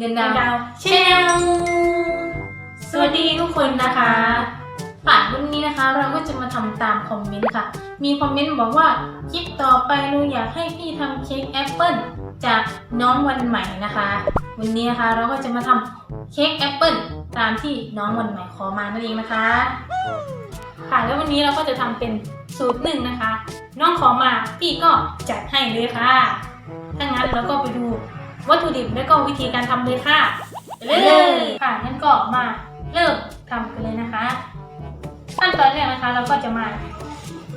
เงินดาวเงินดาวชแนลสวัสดีทุกคนนะคะป่านวันนี้นะคะ เราก็จะมาทำตามคอมเมนต์ค่ะ มีคอมเมนต์บอกว่าคลิปต่อไปหนูอยากให้พี่ทำเค้กแอปเปิลจากน้องวันใหม่นะคะ วันนี้นะคะเราก็จะมาทำเค้กแอปเปิลตามที่น้องวันใหม่ขอมานั่นเองนะคะ ค่ะแล้ววันนี้เราก็จะทำเป็นสูตรหนึ่งนะคะ น้องขอมาพี่ก็จัดให้เลยค่ะถ้างั้นเราก็ไปดู วัตถุดิบและก็วิธีการทำเลยค่ะไปเลยค่ะงั้นก็มาเริ่มทำกันเลยนะคะขั้นตอนแรกนะคะเราก็จะมา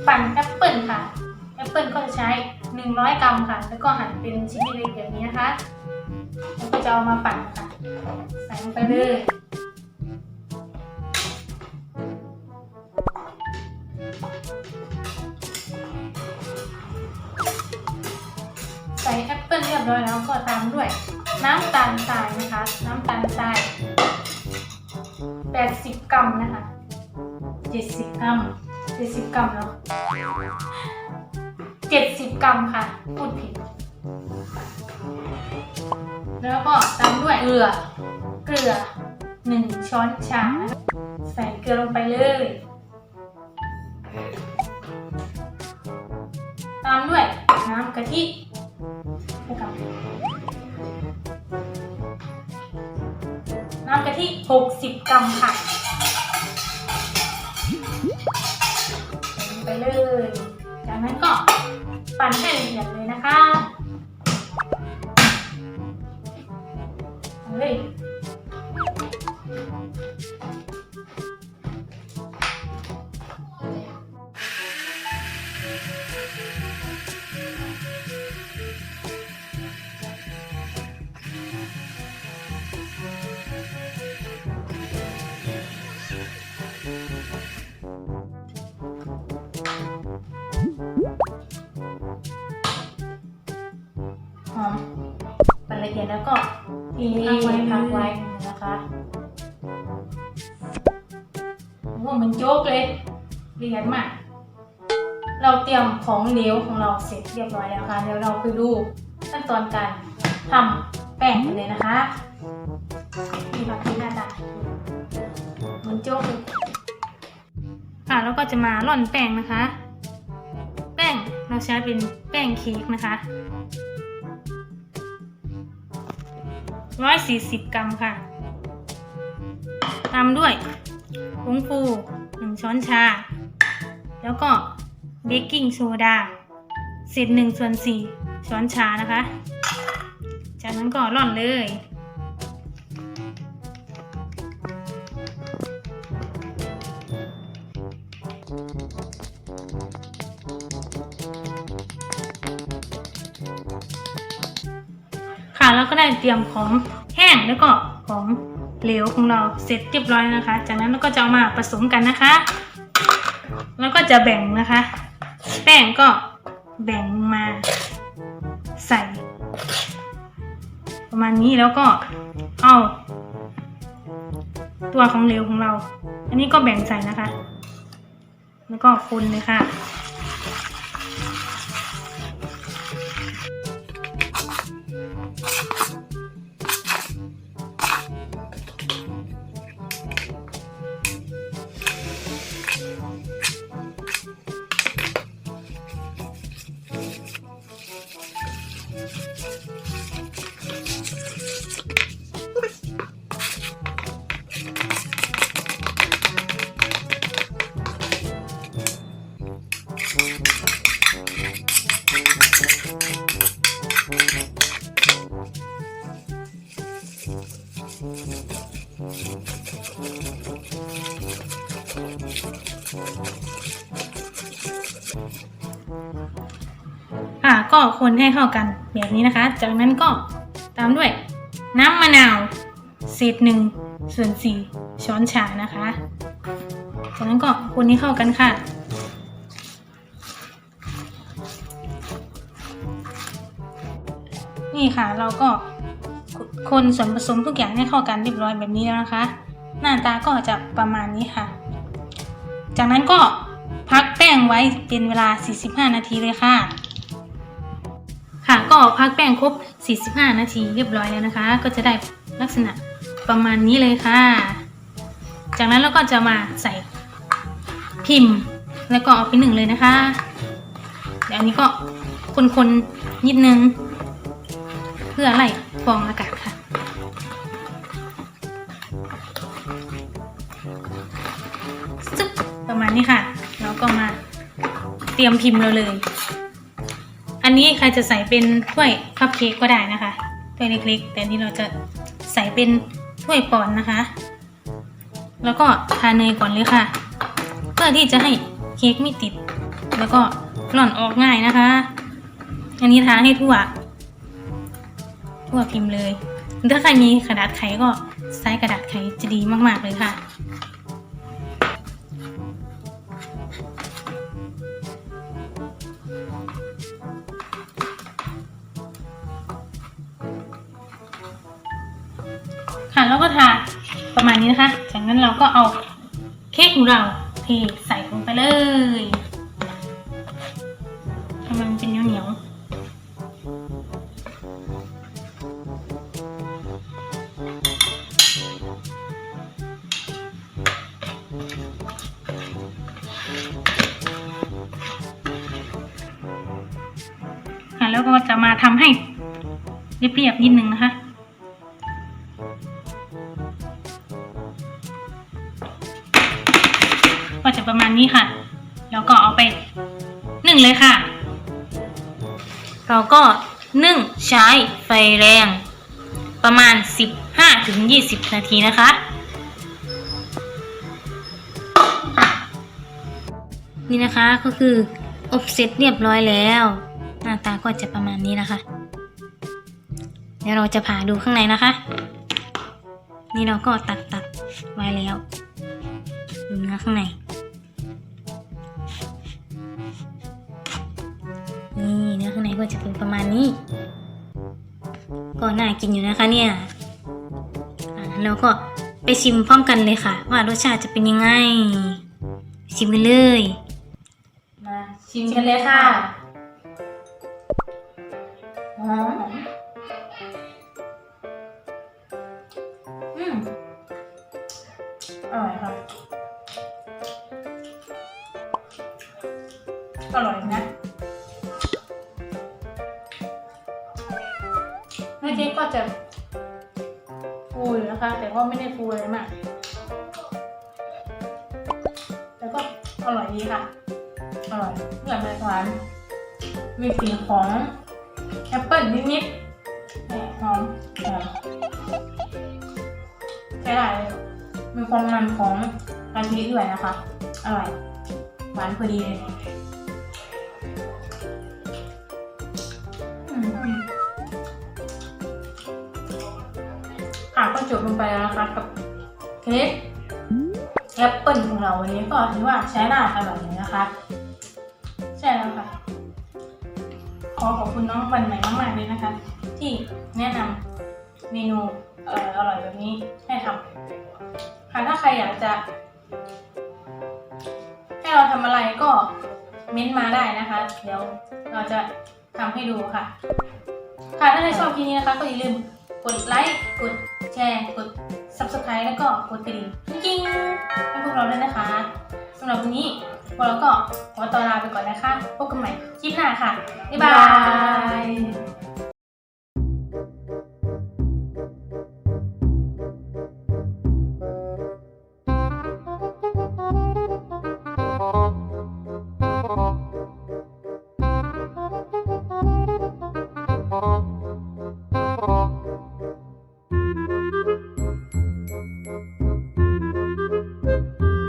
ปั่นแอปเปิลค่ะแอปเปิลก็จะใช้ 100 กรัมค่ะ แล้วก็หั่นเป็นชิ้นเล็กๆแบบนี้นะคะแล้วก็จะเอามาปั่นค่ะใส่ลงไปเลย บร้อยแล้วก็ตามด้วย น้ำตาลทรายนะคะ น้ำตาลทราย 80 กรัมนะคะ 70 กรัม 70 กรัมเนาะ70 กรัมค่ะ พูดผิด แล้วก็ตามด้วยเกลือ เกลือ 1 ช้อนชา ใส่เกลือลงไปเลยตามด้วยน้ำกะทิ นะครับน้ำกะทิ60 กรัมค่ะ ไปเลย จากนั้นก็ปั่นให้ละเอียดเลยนะคะ หอมปั่นละเอียดแล้วก็พักไว้พักไว้นะคะโอ้เหมือนโจ๊กเลยละเอียดมากเราเตรียมของเหลวของเราเสร็จเรียบร้อยแล้วค่ะเดี๋ยวเราไปดูขั้นตอนการทำแป้งกันเลยนะคะนี่ค่ะที่หน้าตาเหมือนโจ๊กเลยค่ะแล้วก็จะมาร่อนแป้งนะคะ แป้งเราใช้เป็นแป้งเค้กนะคะ ร้อยสี่สิบกรัมค่ะ ตามด้วยผงฟูหนึ่งช้อนชา แล้วก็เบกกิ้งโซดาเศษหนึ่งส่วนสี่ช้อนชานะคะ จากนั้นก็ร่อนเลย ค่ะแล้วก็ได้เตรียมของแห้งแล้วก็ของเหลวของเราเสร็จเรียบร้อยนะคะ จากนั้นเราก็จะเอามาผสมกันนะคะ แล้วก็จะแบ่งนะคะ แป้งก็แบ่งมาใส่ ประมาณนี้แล้วก็เอาตัวของเหลวของเรา อันนี้ก็แบ่งใส่นะคะ แล้วก็คนเลยค่ะ ค่ะ ก็คนให้เข้ากันแบบนี้นะคะ จากนั้นก็ตามด้วยน้ำมะนาวเศษหนึ่งส่วนสี่ช้อนชานะคะ จากนั้นก็คนให้เข้ากันค่ะนี่ค่ะเราก็ คนส่วนผสมทุกอย่างให้เข้ากันเรียบร้อยแบบนี้แล้วนะคะ หน้าตาก็จะประมาณนี้ค่ะ จากนั้นก็พักแป้งไว้เป็นเวลา 45 นาทีเลยค่ะ ค่ะก็พักแป้งครบ 45 นาทีเรียบร้อยแล้วนะคะ ก็จะได้ลักษณะประมาณนี้เลยค่ะ จากนั้นเราก็จะมาใส่พิมพ์แล้วก็เอาไปหนึ่งเลยนะคะเดี๋ยวอันนี้ก็คนๆนิดนึง เพื่อไล่ฟองอากาศค่ะซึบประมาณนี้ค่ะ แล้วก็มาเตรียมพิมพ์เราเลย อันนี้ใครจะใส่เป็นถ้วยคัพเค้กก็ได้นะคะถ้วยเล็กๆ แต่นี้เราจะใส่เป็นถ้วยปอนนะคะ แล้วก็ทาเนยก่อนเลยค่ะ เพื่อที่จะให้เค้กไม่ติด แล้วก็หล่อนออกง่ายนะคะ อันนี้ทาให้ทั่ว ทั่วพิมพ์เลย ถ้าใครมีกระดาษไขก็ใช้กระดาษไขจะดีมาก ๆ เลยค่ะ ค่ะแล้วก็ทาประมาณนี้นะคะ จากนั้นเราก็เอาเค้กของเราเทใส่ลงไปเลย แล้วก็จะมาทำให้เรียบๆนิดนึงนะคะ ก็จะประมาณนี้ค่ะ แล้วก็เอาไปนึ่งเลยค่ะ เราก็นึ่งใช้ไฟแรง ประมาณ 15-20 นาทีนะคะนี่นะคะก็คืออบเสร็จเรียบร้อยแล้วาตาก็จะประมาณนี้นะคะ เดี๋ยวเราจะผ่าดูข้างในนะคะ นี่เราก็ตัดตัดไว้แล้วดูเนื้อข้างในนี่เนื้อข้างในก็จะเป็นประมาณนี้ ก็น่ากินอยู่นะคะเนี่ยอะแล้วก็ไปชิมพร้อมกันเลยค่ะ ว่ารสชาติจะเป็นยังไง ชิมกันเลย มาชิมกันเลยค่ะ อมอืมอร่อยค่ะ อร่อยนะเมื่อกี้ก็จะฟูอยู่นะคะ แต่ก็ไม่ได้ฟูอะไรมาก แต่ก็อร่อยดีค่ะ อร่อยเหมือนในร้านมีกลิ่นของ แอปเปิ้ลนิดๆแหมหอมหอมใช้ได้เลยมีความมันของกะทิด้วยนะคะ อร่อย หวานพอดีเลยอืมค่ะก็จบลงไปแล้วนะคะกับเค้กแอปเปิลของเราวันนี้ก็ถือว่าใช้ได้อร่อยเลยนะคะ อขอบคุณน้องวันใหม่มากๆเลยนะคะ ที่แนะนำเมนูเอ่ออร่อยแบบนี้ให้ทำค่ะถ้าใครอยากจะ ให้เราทำอะไรก็เม้นต์มาได้นะคะ เดี๋ยวเราจะทำให้ดูค่ะ ค่ะถ้าใครชอบคลิปนี้นะคะก็อย่าลืมกดไลค์กดแชร์ กด subscribe แล้วก็กดกระดิ่งกิ้งๆให้พวกเราด้วยนะคะสำหรับวันนี้ พวกเราก็ขอตัวลาไปก่อนนะคะ พบกันใหม่คลิปหน้าค่ะ บ๊ายบาย